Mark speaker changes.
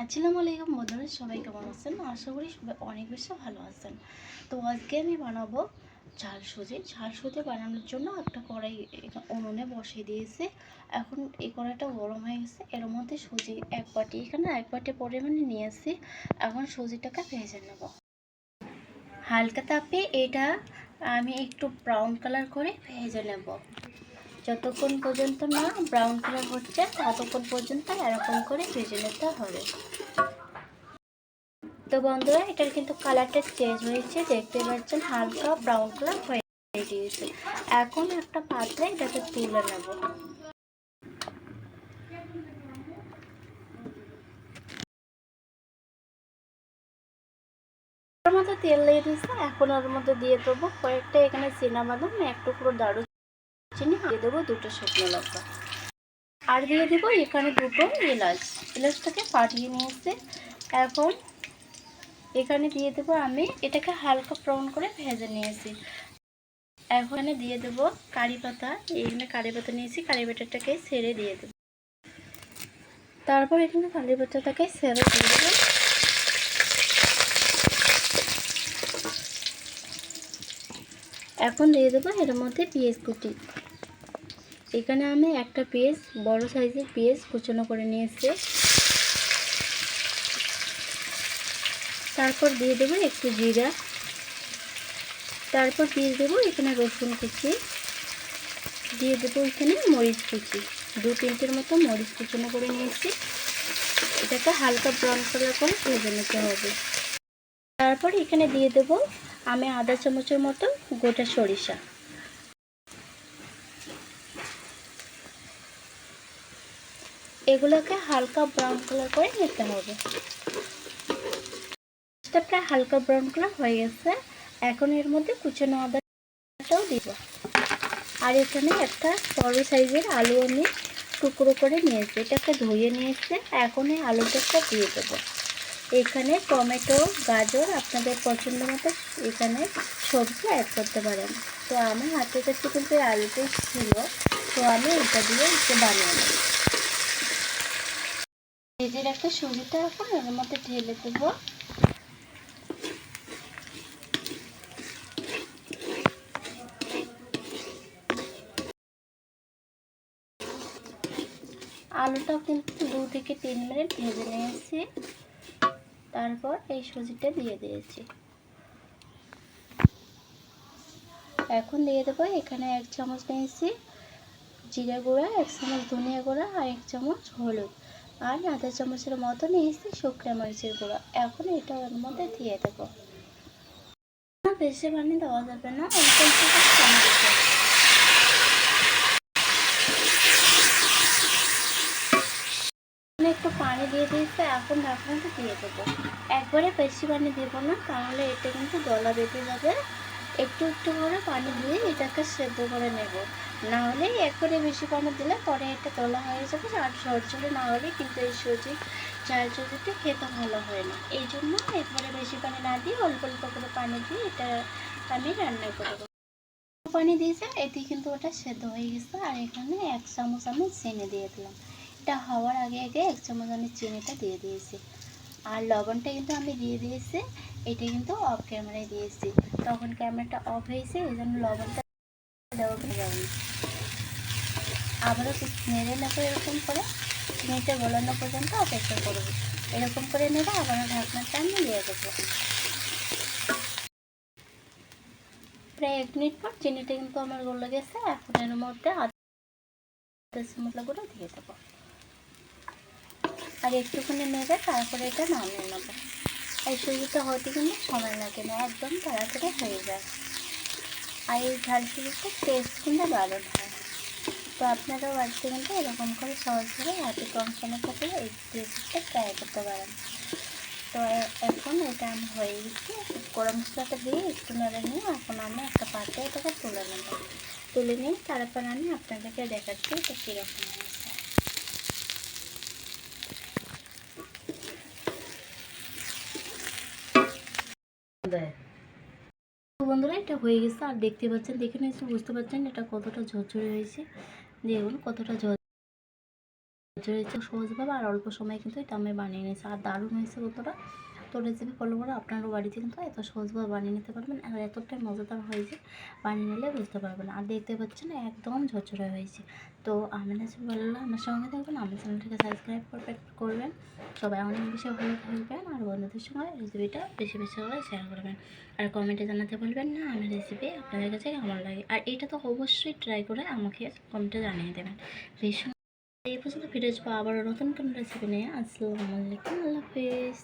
Speaker 1: আসসালামু আলাইকুম বন্ধুরা, সবাই কেমন আছেন? আশা করি সবাই অনেক বেশি ভালো আছেন। তো আজকে আমি বানাবো ঝাল সুজি। ঝাল সুজি বানানোর জন্য একটা কড়াই উনুনে বসিয়ে দিয়েছি। এখন এই কড়াইটা গরম হয়ে গেছে। এর মধ্যে সুজি এক বাটি, এখানে এক বাটি পরিমাণে নিয়েছি। এখন সুজিটাকে ভেজে নেব। হালকা তাপে এটা আমি একটু ব্রাউন কালার করে ভেজে নেব। যতক্ষণ পর্যন্ত না ব্রাউন কালার হচ্ছে, ততক্ষণ পর্যন্ত এরকম করে ভেজে নিতে হবে। তো বন্ধুরা, এটার কিন্তু কালারটা চেঞ্জ হয়েছে। দেখতে পাচ্ছেন, হালকা ব্রাউন কালার হয়ে গিয়েছে। এখন একটা পাত্রে এটাকে তুলে নেব। তেল দিয়ে দিয়েছে, এখন ওর মধ্যে দিয়ে দেবো কয়েকটা এখানে বাদাম এক টুকরো দারু চিনি দিয়ে দেবো দুটো শুকনো লঙ্কা। আর দিয়ে দেবো এখানে দুটো এলাচ। এলাচটাকে ফাটিয়ে নিয়েছে। এখন এখানে দিয়ে দেবো আমি, এটাকে হালকা ব্রাউন করে ভেজে নিয়েছি। এখানে দিয়ে দেবো কারি পাতা। এখানে কারি পাতা নিয়েছি, কারি পাতাটাকে ছেড়ে দিয়ে দেবো। তারপর এখানে কারি পাতাটাকে ছেড়ে দিয়ে দেবো। এখন দিয়ে দেবো এর মধ্যে পেঁয়াজ কুটি এখানে আমি একটা পেঁয়াজ, বড় সাইজের পেঁয়াজ কুচনো করে নিয়ে নিয়েছি। তারপর দিয়ে দেবো একটু জিরা। তারপর দিয়ে দেবো এখানে রসুন কুচি। দিয়ে দেবো এখানে মরিচ কুচি। দু তিনটের মতো মরিচ কুচনো করে নিয়েছি। এটাকে হালকা ব্রাউন কালার করে ভেজে নিতে হবে। তারপর এখানে দিয়ে দেবো আমি আধা চামচের মতো গোটা সরিষা। এগুলোকে হালকা ব্রাউন কালার করে নিতে হবে। প্রায় হালকা ব্রাউন কালার হয়ে গেছে। এখন এর মধ্যে কুচানো আদাটাও দিব। আর এখানে একটা বড় সাইজের আলু আমি টুকরো করে নিয়েছি। এটাকে ধুয়ে নিয়েছে। এখন এই আলুটাকে দিয়ে দেবো। এখানে টমেটো, গাজর আপনাদের পছন্দ মতো এখানে সবজি অ্যাড করতে পারেন। তো আমার হাতের কাছে কিন্তু আলুটাই ছিল, তো আমি এটা দিয়ে একটু বানিয়ে নেব। ভেজে রাখা সুজিটা এখন এর মধ্যে ঢেলে দেবো। আলুটাও কিন্তু দু থেকে তিন মিনিট ভেজে নিয়েছি। তারপর এই সুজিটা দিয়ে দিয়েছি। এখন দিয়ে দেবো এখানে এক চামচ নিয়েছি জিরে গুঁড়া, এক চামচ ধনিয়া গুঁড়া আর এক চামচ হলুদ। আর আধা চামচের মতো নিয়েছি শুকনো মরিচের গুঁড়া। এখন এটা ওর মধ্যে দিয়ে দেবো। বেশি পানি দেওয়া যাবে না, অল্প পানি দিয়ে দিয়েছে, এখন ঢাকনাটা দিয়ে দেবো। একবারে বেশি পানি দেবো না, তাহলে এটা কিন্তু গলা বেঁধে যাবে। একটু একটু করে পানি দিয়ে এটাকে সেদ্ধ করে নেব। না হলে একবারে বেশি পানি দিলে পরে এটা তোলা হয়ে যাবে, আর সরচলে না হলে কিন্তু এই সুজি চাল সুজিটা খেতে ভালো হয় না। এই জন্য একবারে বেশি পানি না দিয়ে অল্প অল্প করে পানি দিয়ে এটা আমি রান্না করব পানি দিয়েছে এটি কিন্তু ওটা সেদ্ধ হয়ে গেছে। আর এখানে এক চামচ আমি চিনি দিয়ে দিলাম। এটা হওয়ার আগে আগে এক চামচ আমি চিনিটা দিয়ে দিয়েছি। আর লবণটা কিন্তু আমি দিয়ে দিয়েছি, এটা কিন্তু অফ ক্যামেরায় দিয়েছি। তখন ক্যামেরাটা অফ হয়েছে, এই জন্য লবণটা দেওয়া যায়নি। আবারও নেড়ে নেব এরকম করে, চিনিটা গলানো পর্যন্ত অপেক্ষা করব। এরকম করে নেবে আবারও ঢাকনাটা আমি দিয়ে দেবো। প্রায় এক মিনিট পর চিনিটা কিন্তু আমার গলে গেছে, এখন এর মধ্যে আদা মশলাগুলো দিয়ে দেবো। আর একটুখানি নেবে, তারপরে এটা নামিয়ে নেব। এই সুজিটা হতে কিন্তু সময় লাগে না, একদম তাড়াতাড়ি হয়ে যায়। আর এই ঝাল সুজিটা টেস্ট কিন্তু দারুণ হয়। তো আপনারাও বাড়িতে কিন্তু এরকম করে সহজ করে হাতে কম সময় সাথে এই রেসিপিটা ট্রাই করতে পারেন। তো এখন এটা আমি হয়ে গেছে। গরম মশলাটা দিয়ে একটু নেড়ে নিয়ে এখন আমি একটা পাত্রে এটাকে তুলে নেব। তুলে নিয়ে তারপর আমি আপনাদেরকে দেখাচ্ছি এটা কীরকম হয়েছে। তো বন্ধুরা, এটা হয়ে গেছে। আর দেখতে পাচ্ছেন, দেখে নিয়েছি বুঝতে পারছেন এটা কতটা ঝরঝরে হয়েছে দেখুন, কতটা ঝর হয়েছে সহজভাবে আর অল্প সময় কিন্তু এটা আমি বানিয়ে নিয়েছি। আর দারুণ হয়েছে কতটা। তো রেসিপি ফলো করে আপনারও বাড়িতে কিন্তু এত সহজভাবে বানিয়ে নিতে পারবেন। আর এতটাই মজাদার হয়েছে, বানিয়ে নিলে বুঝতে পারবেন। আর দেখতে পাচ্ছেন একদম ঝরঝরে হয়েছে। তো আমার ভালো লাগলে আমার সঙ্গে থাকবেন আমার চ্যানেলটাকে সাবস্ক্রাইব করবেন করবেন। সবাই অনেক বেশি ভালো থাকবেন আর বন্ধুদের সঙ্গে রেসিপিটা বেশি বেশি করে শেয়ার করবেন। আর কমেন্টে জানাতে বলবেন না আমার রেসিপি আপনাদের কাছে কেমন লাগে? আর এটা তো অবশ্যই ট্রাই করে আমাকে কমেন্টে জানিয়ে দেবেন। ভীষণ এই পর্যন্ত ফিরে আসব আবারও নতুন কোনো রেসিপি নিয়ে। আসসালামু আলাইকুম, আল্লাহ হাফিজ।